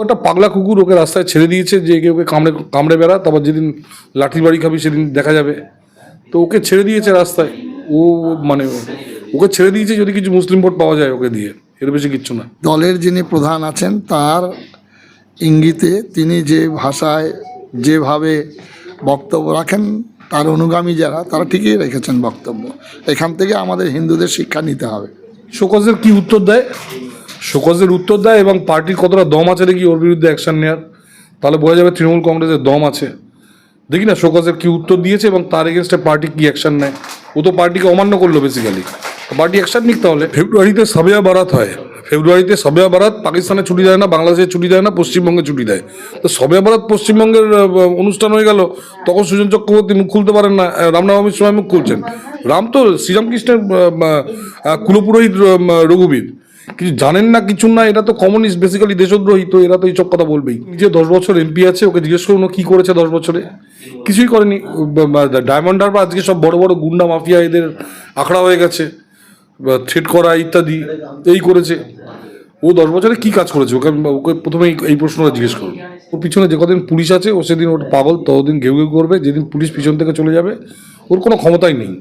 ওটা পাগলা কুকুর ওকে রাস্তায় ছেড়ে দিয়েছে যে একে ওকে কামড়ে কামড়ে বেড়া তারপর যেদিন লাঠির বাড়ি খাবি সেদিন দেখা যাবে। তো ওকে ছেড়ে দিয়েছে রাস্তায়। ও মানে ওকে ছেড়ে দিয়েছে যদি কিছু মুসলিম ভোট পাওয়া যায় ওকে দিয়ে। এর বেশি কিচ্ছু না। দলের যিনি প্রধান আছেন তার ইঙ্গিতে তিনি যে ভাষায় যেভাবে বক্তব্য রাখেন তার অনুগামী যারা তারা ঠিকই রেখেছেন বক্তব্য। এখান থেকে আমাদের হিন্দুদের শিক্ষা নিতে হবে। শোকজের কি উত্তর দেয়? শোকজের উত্তর দেয় এবং পার্টির কতটা দম আছে দেখি ওর বিরুদ্ধে অ্যাকশান নেওয়ার তাহলে বোঝা যাবে তৃণমূল কংগ্রেসের দম আছে। দেখি না শোকজের কী উত্তর দিয়েছে এবং তার এগেনস্টে পার্টি কী অ্যাকশন নেয়। ও তো পার্টিকে অমান্য করল বেসিক্যালি পার্টি অ্যাকশন নিক তাহলে। ফেব্রুয়ারিতে সাবিয়া বারাত হয়। ফেব্রুয়ারিতে সবেয়া বারাত পাকিস্তানে ছুটি দেয় না, বাংলাদেশে ছুটি দেয় না, পশ্চিমবঙ্গে ছুটি দেয়। তো সবেয়া বারাত পশ্চিমবঙ্গের অনুষ্ঠান হয়ে গেল। তখন সুজন চক্রবর্তী মুখ খুলতে পারেন না রামনবমীর সময় মুখ খুলছেন। রাম তো শ্রীরামকৃষ্ণের কুলপুরোহিত রঘুবীর। কিছু জানেন না, কিছু না এটা তো কমিউনিস্ট বেসিক্যালি দেশদ্রোহী, তো এরা তো এইসব কথা বলবেই। যে দশ বছর এমপি আছে, ওকে জিজ্ঞেস করুন কী করেছে দশ বছরে। কিছুই করেনি। ডায়মন্ড হারবার আজকে সব বড় বড় গুন্ডা মাফিয়া এদের আখড়া হয়ে গেছে থ্রেট করা ইত্যাদি, এই করেছে। ও দশ বছরে কি কাজ করেছে? ওকে ওকে প্রথমে এই প্রশ্নটা জিজ্ঞেস করুন। ওর পিছনে যে কদিন পুলিশ আছে, ও সেদিন ওর পাগল ততদিন ঘেউ ঘেউ করবে, যেদিন পুলিশ পিছন থেকে চলে যাবে, ওর কোনো ক্ষমতাই নেই।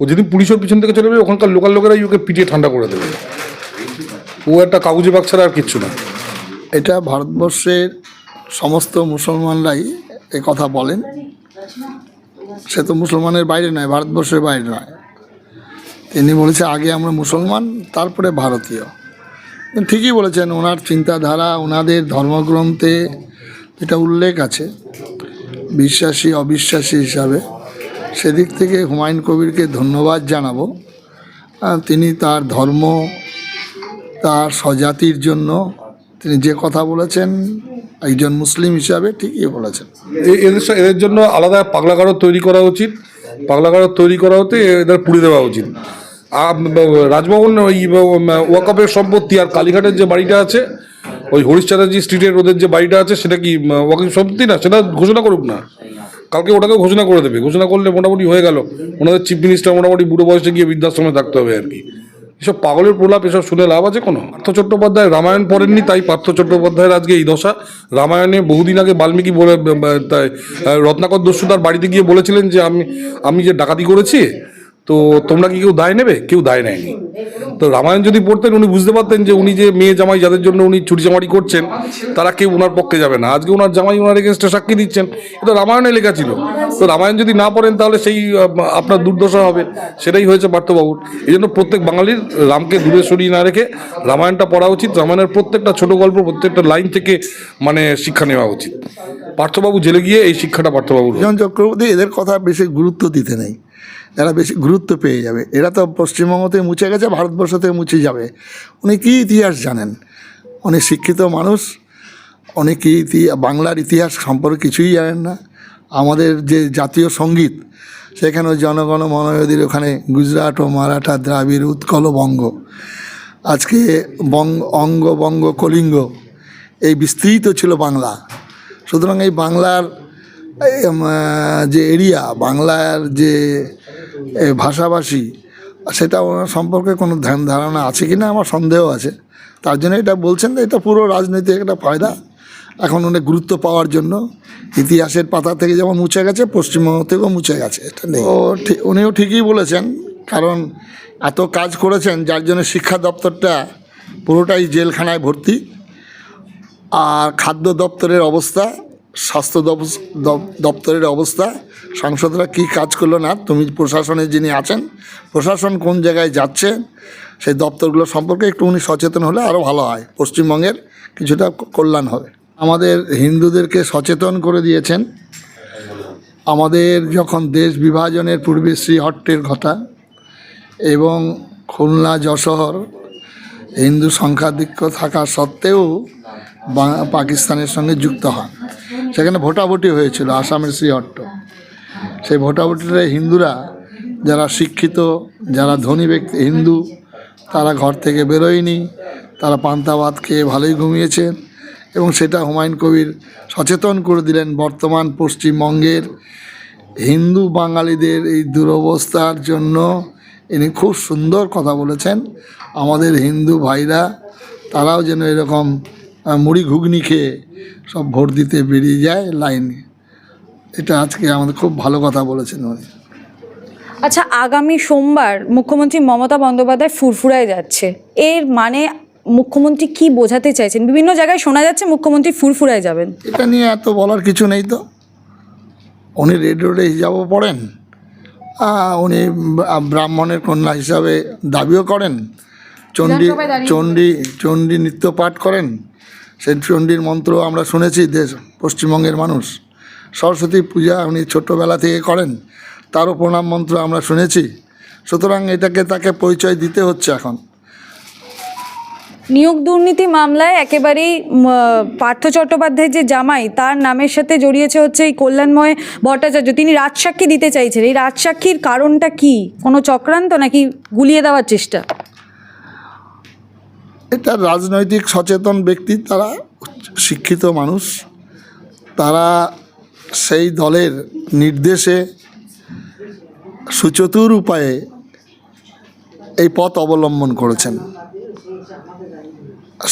ও যেদিন পুলিশের পিছন থেকে চলে যাবে, ওখানকার লোকাল লোকেরাই ওকে পিটিয়ে ঠান্ডা করে দেবে। ও একটা কাগজে বাগ ছাড়া আর কিচ্ছু না। এটা ভারতবর্ষের সমস্ত মুসলমানরাই এ কথা বলেন। সে তো মুসলমানের বাইরে নয়, ভারতবর্ষের বাইরে নয়। তিনি বলেছে, আগে আমরা মুসলমান, তারপরে ভারতীয়। ঠিকই বলেছেন, ওনার চিন্তাধারা, ওনাদের ধর্মগ্রন্থে এটা উল্লেখ আছে, বিশ্বাসী, অবিশ্বাসী হিসাবে, সেদিক থেকে হুমায়ুন কবিরকে ধন্যবাদ জানাব। তিনি তার ধর্ম তার স্বজাতির জন্য তিনি যে কথা বলেছেন, একজন মুসলিম হিসাবে ঠিকই বলেছেন। এদের এদের জন্য আলাদা পাগলাগারদ তৈরি করা উচিত। পাগলাগারদ তৈরি করা হতে এদের পুড়ে দেওয়া উচিত। রাজভবন, ওই ওয়াকফের সম্পত্তি আর কালীঘাটের যে বাড়িটা আছে, ওই হরিশ চ্যাটার্জি স্ট্রিটের ওদের যে বাড়িটা আছে, সেটা কি ওয়াকফ সম্পত্তি না? সেটা ঘোষণা করুক না। কালকে ওটাকে ঘোষণা করে দেবে। ঘোষণা করলে মোটামুটি হয়ে গেল। ওনাদের চিফ মিনিস্টার মোটামুটি বুড়ো বয়সে গিয়ে বৃদ্ধাশ্রমে থাকতে হবে আর কি। এসব পাগলের প্রলাপ, এসব শুনে লাভ আছে কোনো? পার্থ চট্টোপাধ্যায় রামায়ণ পড়েননি, তাই পার্থ চট্টোপাধ্যায়ের আজকে এই দশা। রামায়ণে বহুদিন আগে বাল্মীকি বলে রত্নাকর দস্যু তার বাড়িতে গিয়ে বলেছিলেন যে, আমি আমি যে ডাকাতি করেছি তো তোমরা কি কেউ দায় নেবে? কেউ দায় নেয়নি। তো রামায়ণ যদি পড়তেন, উনি বুঝতে পারতেন যে উনি যে মেয়ে জামাই যাদের জন্য উনি চুরি চামারি করছেন, তারা কেউ ওনার পক্ষে যাবে না। আজকে ওনার জামাই ওনার এগেনস্টে সাক্ষী দিচ্ছেন। এটা রামায়ণে লেখা ছিল। তো রামায়ণ যদি না পড়েন, তাহলে সেই আপনার দুর্দশা হবে। সেটাই হয়েছে পার্থবাবুর এই জন্য প্রত্যেক বাঙালির রামকে দূরে সরিয়ে না রেখে রামায়ণটা পড়া উচিত। রামায়ণের প্রত্যেকটা ছোট গল্প, প্রত্যেকটা লাইন থেকে মানে শিক্ষা নেওয়া উচিত। পার্থবাবু জেলে গিয়ে এই শিক্ষাটা পার্থবাবুর চক্রবর্তী, এদের কথা বেশি গুরুত্ব দিতে নেই। এরা বেশি গুরুত্ব পেয়ে যাবে। এরা তো পশ্চিমবঙ্গ থেকে মুছে গেছে ভারতবর্ষ থেকে মুছে যাবে। উনি কী ইতিহাস জানেন? উনি শিক্ষিত মানুষ, উনি কী ইতি- বাংলার ইতিহাস সম্পর্কে কিছুই জানেন না। আমাদের যে জাতীয় সংগীত সেখানেও জনগণ মনোয়দীর ওখানে গুজরাট ও মারাঠা দ্রাবিড় উৎকল বঙ্গ। আজকে বঙ্গ অঙ্গ বঙ্গ কলিঙ্গ, এই বিস্তৃত ছিল বাংলা। সুতরাং এই বাংলার যে এরিয়া, বাংলার যে ভাষাভাষী, সেটা ওনার সম্পর্কে কোনো ধ্যান ধারণা আছে কি না আমার সন্দেহ আছে। তার জন্য এটা বলছেন যে এটা পুরো রাজনৈতিক একটা ফায়দা। এখন অনেক গুরুত্ব পাওয়ার জন্য ইতিহাসের পাতা থেকে যেমন মুছে গেছে, পশ্চিমবঙ্গ থেকেও মুছে গেছে, এটা নেই। ও উনিও ঠিকই বলেছেন, কারণ এত কাজ করেছেন, যার জন্য শিক্ষা দপ্তরটা পুরোটাই জেলখানায় ভর্তি। আর খাদ্য দপ্তরের অবস্থা স্বাস্থ্য দপ- দপ- দপ্তরের অবস্থা। সাংসদরা কী কাজ করল না? তুমি প্রশাসনে যিনি আছেন, প্রশাসন কোন জায়গায় যাচ্ছে, সেই দপ্তরগুলো সম্পর্কে একটু উনি সচেতন হলে আরও ভালো হয়। পশ্চিমবঙ্গের কিছুটা কল্যাণ হবে। আমাদের হিন্দুদেরকে সচেতন করে দিয়েছেন। আমাদের যখন দেশ বিভাজনের পূর্বে শ্রীহট্টের কথা এবং খুলনা, যশোর হিন্দু সংখ্যাধিক্য থাকা সত্ত্বেও পাকিস্তানের সঙ্গে যুক্ত হন। সেখানে ভোটাভুটি হয়েছিল, আসামের শ্রীহট্ট। সেই ভোটাভুটিতে হিন্দুরা যারা শিক্ষিত, যারা ধনী ব্যক্তি, হিন্দু, তারা ঘর থেকে বেরোয়নি, তারা পান্তা ভাত খেয়ে ভালোই ঘুমিয়েছেন এবং সেটা হুমায়ুন কবির সচেতন করে দিলেন বর্তমান পশ্চিমবঙ্গের হিন্দু বাঙালিদের এই দুরবস্থার জন্য। ইনি খুব সুন্দর কথা বলেছেন। আমাদের হিন্দু ভাইরা, তারাও যেন এরকম মুড়ি ঘুগনি খেয়ে সব ভোট দিতে বেরিয়ে যায় লাইনে। এটা আজকে আমাদের খুব ভালো কথা বলেছেন উনি। আচ্ছা আগামী সোমবার মুখ্যমন্ত্রী মমতা বন্দ্যোপাধ্যায় ফুরফুরায় যাচ্ছে। এর মানে মুখ্যমন্ত্রী কি বোঝাতে চাইছেন? বিভিন্ন জায়গায় শোনা যাচ্ছে মুখ্যমন্ত্রী ফুরফুরায় যাবেন। এটা নিয়ে এত বলার কিছু নেই তো। উনি রেড রোডে হিসাবও পড়েন। উনি ব্রাহ্মণের কন্যা হিসাবে দাবিও করেন। চণ্ডী চণ্ডী চণ্ডী নৃত্য পাঠ করেন। সেই চণ্ডীর মন্ত্র আমরা শুনেছি, দেশ পশ্চিমবঙ্গের মানুষ। সরস্বতী পূজা উনি ছোট্টবেলা থেকে করেন, তারও প্রণাম মন্ত্র আমরা শুনেছি। সুতরাং এটাকে তাকে পরিচয় দিতে হচ্ছে এখন। নিয়োগ দুর্নীতি মামলায় একেবারেই পার্থ চট্টোপাধ্যায়ের যে জামাই, তার নামের সাথে জড়িয়েছে হচ্ছে এই কল্যাণময় ভট্টাচার্য। তিনি রাজসাক্ষী দিতে চাইছেন। এই রাজসাক্ষীর কারণটা কি? কোনো চক্রান্ত নাকি গুলিয়ে দেওয়ার চেষ্টা? এটা রাজনৈতিক সচেতন ব্যক্তি, তারা শিক্ষিত মানুষ। তারা সেই দলের নির্দেশে সুচতুর উপায়ে এই পথ অবলম্বন করেছেন।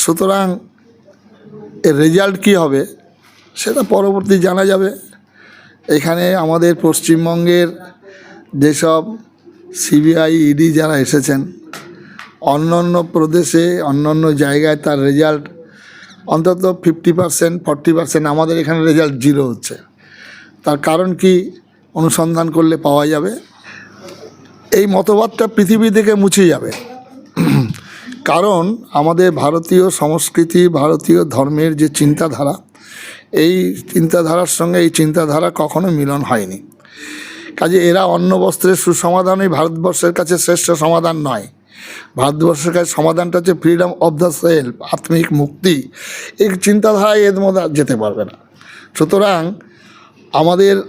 সুতরাং এর রেজাল্ট কী হবে, সেটা পরবর্তী জানা যাবে। এখানে আমাদের পশ্চিমবঙ্গের যেসব সিবিআই, ইডি যারা এসেছেন অন্য অন্য প্রদেশে অন্য অন্য জায়গায় তার রেজাল্ট অন্তত ফিফটি পার্সেন্ট ফর্টি পার্সেন্ট আমাদের এখানে রেজাল্ট জিরো হচ্ছে। তার কারণ কি? অনুসন্ধান করলে পাওয়া যাবে। এই মতবাদটা পৃথিবী থেকে মুছে যাবে। কারণ আমাদের ভারতীয় সংস্কৃতি, ভারতীয় ধর্মের যে চিন্তাধারা, এই চিন্তাধারার সঙ্গে এই চিন্তাধারা কখনো মিলন হয়নি। কাজে এরা অন্য বস্ত্রের সুসমাধানই ভারতবর্ষের কাছে শ্রেষ্ঠ সমাধান নয়। ভারতবর্ষের সমাধানটা হচ্ছে ফ্রিডম অফ দ্য সেলফ আত্মিক মুক্তি। এই চিন্তাধারায় এর মধ্যে যেতে পারবে না। সুতরাং আমাদের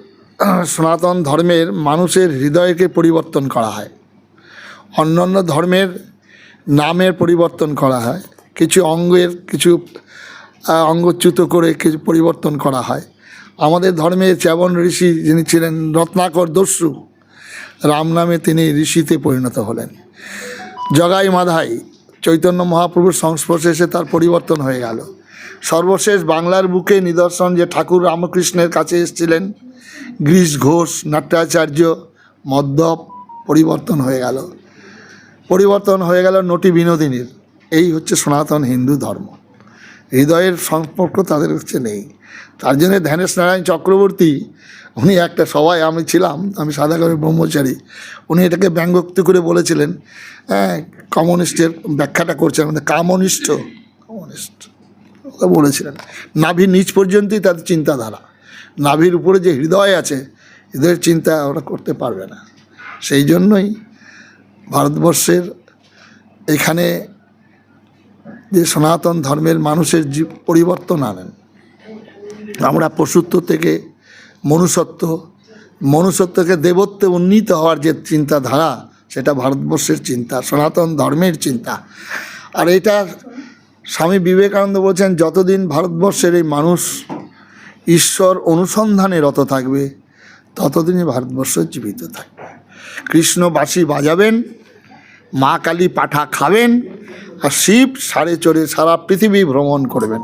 সনাতন ধর্মের মানুষের হৃদয়কে পরিবর্তন করা হয়। অন্য অন্য ধর্মের নামের পরিবর্তন করা হয়। কিছু অঙ্গের কিছু অঙ্গচ্যুত করে কিছু পরিবর্তন করা হয়। আমাদের ধর্মে চ্যাবন ঋষি যিনি ছিলেন রত্নাকর দস্যু, রাম নামে তিনি ঋষিতে পরিণত হলেন। জগাই মাধাই, চৈতন্য মহাপ্রভুর সংস্পর্শে এসে তার পরিবর্তন হয়ে গেল। সর্বশেষ বাংলার বুকে নিদর্শন যে ঠাকুর রামকৃষ্ণের কাছে এসেছিলেন গ্রীষ ঘোষ, নাট্যাচার্য, মদ্যপ পরিবর্তন হয়ে গেল। পরিবর্তন হয়ে গেল নটি বিনোদিনীর। এই হচ্ছে সনাতন হিন্দু ধর্ম। হৃদয়ের সম্পর্ক তাদের হচ্ছে নেই। তার জন্য ধ্যানেশ নারায়ণ চক্রবর্তী, উনি একটা সবাই আমি ছিলাম, আমি সাদা সাদাগরের ব্রহ্মচারী। উনি এটাকে ব্যঙ্গোক্ত করে বলেছিলেন হ্যাঁ কমিউনিস্টের ব্যাখ্যাটা করছেন মানে কামনিষ্ঠ। কমিউনিস্ট বলেছিলেন। নাভির নিচ পর্যন্তই তাদের চিন্তাধারা। নাভির উপরে যে হৃদয় আছে হৃদয়ের চিন্তা ওরা করতে পারবে না। সেই জন্যই ভারতবর্ষের এখানে যে সনাতন ধর্মের মানুষের পরিবর্তন আনেন। আমরা পশুত্ব থেকে মনুষ্যত্ব, মনুষ্যত্বকে দেবত্বে উন্নীত হওয়ার যে চিন্তাধারা, সেটা ভারতবর্ষের চিন্তা, সনাতন ধর্মের চিন্তা। আর এটা স্বামী বিবেকানন্দ বলছেন, যতদিন ভারতবর্ষের এই মানুষ ঈশ্বর অনুসন্ধানে রত থাকবে, ততদিনই ভারতবর্ষ জীবিত থাকবে। কৃষ্ণ বাঁশি বাজাবেন, মা কালী পাঠা খাবেন আর শিব সাড়ে চড়ে সারা পৃথিবী ভ্রমণ করবেন।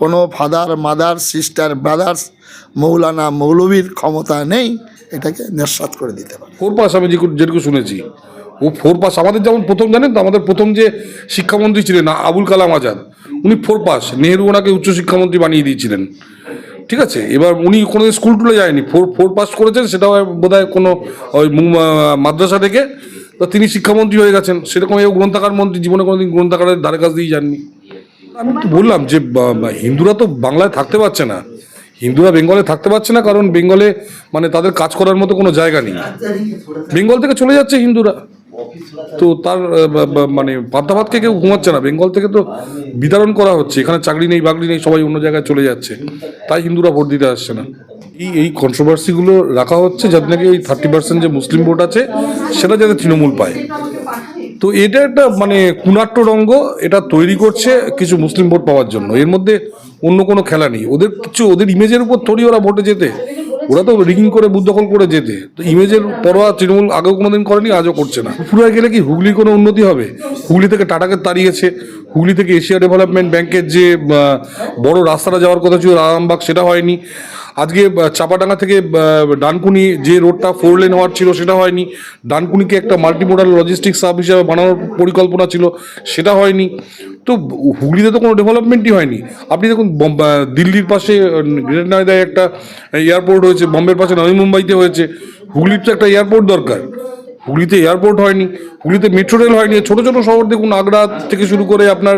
কোনো ফাদার মাদার সিস্টার ব্রাদার্স মৌলানা, মৌলবীর ক্ষমতা নেই, এটাকে নিঃসাত করে দিতে পারে। ফোর পাস আমি যেটুকু যেটুকু শুনেছি, ও ফোর পাস আমাদের যেমন প্রথম, জানেন তো? আমাদের প্রথম যে শিক্ষামন্ত্রী ছিলেন আবুল কালাম আজাদ, উনি ফোর পাস, নেহেরু ওনাকে উচ্চশিক্ষামন্ত্রী বানিয়ে দিয়েছিলেন। ঠিক আছে? এবার উনি কোনো স্কুল টুলে যায়নি। ফোর ফোর পাস করেছেন, সেটাও বোধ হয় কোনো ওই মাদ্রাসা থেকে। তো তিনি শিক্ষামন্ত্রী হয়ে গেছেন, সেরকম এই গ্রন্থাগার মন্ত্রী, জীবনে কোনোদিন গ্রন্থাগারের ধারে কাছ দিয়ে যাননি। আমি তো বললাম যে হিন্দুরা তো বাংলায় থাকতে পারছে না। হিন্দুরা বেঙ্গলে থাকতে পারছে না, কারণ বেঙ্গলে মানে তাদের কাজ করার মতো কোনো জায়গা নেই। বেঙ্গল থেকে চলে যাচ্ছে হিন্দুরা। তো তার মানে পাদ্যা কেউ ঘুমাচ্ছে না। বেঙ্গল থেকে তো বিতরণ করা হচ্ছে। এখানে চাকরি নেই, বাকরি নেই, সবাই অন্য জায়গায় চলে যাচ্ছে। তাই হিন্দুরা ভোট দিতে আসছে না। এই এই কন্ট্রোভার্সিগুলো রাখা হচ্ছে যাতে নাকি এই থার্টি পার্সেন্ট যে মুসলিম ভোট আছে, সেটা যাতে তৃণমূল পায়। তো এটা একটা মানে কুনাট্য রঙ্গ। এটা তৈরি করছে কিছু মুসলিম ভোট পাওয়ার জন্য। এর মধ্যে অন্য কোনো খেলা নেই। ওদের কিছু, ওদের ইমেজের উপর থরি ওরা ভোটে যেতে। ওরা তো রিগিং করে বুথ দখল করে যেতে। তো ইমেজের পরোয়া তৃণমূল আগেও কোনোদিন করেনি আজও করছে না। পুরো গেলে কি হুগলি কোনো উন্নতি হবে? হুগলি থেকে টাটাকে তাড়িয়েছে হুগলি থেকে এশিয়া ডেভেলপমেন্ট ব্যাংকের যে বড় রাস্তাটা যাওয়ার কথা ছিল আরামবাগ সেটা হয়নি। আজকে চাপাডাঙ্গা থেকে ডানকুনি যে রোডটা ফোর লেন হওয়ার ছিল, সেটা হয়নি। ডানকুনিকে একটা মাল্টিমোডাল লজিস্টিক সাব হিসাবে বানানোর পরিকল্পনা ছিল, সেটা হয়নি। তো হুগলিতে তো কোনো ডেভেলপমেন্টই হয়নি। আপনি দেখুন দিল্লির পাশে গ্রেট নয়দায় একটা এয়ারপোর্ট হয়েছে, বম্বের পাশে নবী মুম্বাইতে হয়েছে। হুগলির তো একটা এয়ারপোর্ট দরকার। হুগলিতে এয়ারপোর্ট হয়নি হুগলিতে মেট্রো রেল হয়নি। ছোট ছোট শহর দেখুন, আগ্রা থেকে শুরু করে আপনার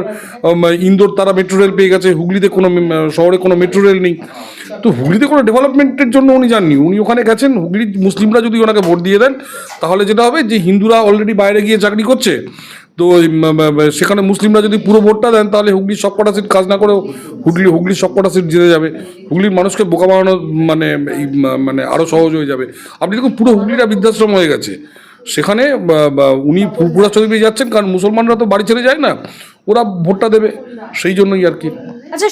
ইন্দোর তারা মেট্রো রেল পেয়ে গেছে, হুগলিতে কোনো শহরে কোনো মেট্রো রেল নেই। তো হুগলিতে কোনো ডেভেলপমেন্টের জন্য উনি যাননি। উনি ওখানে গেছেন হুগলির মুসলিমরা যদি ওনাকে ভোট দিয়ে দেন, তাহলে যেটা হবে যে হিন্দুরা অলরেডি বাইরে গিয়ে চাকরি করছে। তো সেখানে মুসলিমরা যদি পুরো ভোটটা দেন, তাহলে হুগলির সবকটা সিট কাজ না করেও হুগলি, হুগলির সবকটা সিট জিতে যাবে। হুগলির মানুষকে বোকা বানানো মানে মানে আরও সহজ হয়ে যাবে। আপনি দেখুন, পুরো হুগলিটা বৃদ্ধাশ্রম হয়ে গেছে। সেখানে উনি পুরা চৌধুরী যাচ্ছেন, কারণ মুসলমানরা তো বাড়ি ছেড়ে যায় না, ওরা ভোটটা দেবে, সেই জন্যই আর কি। আচ্ছা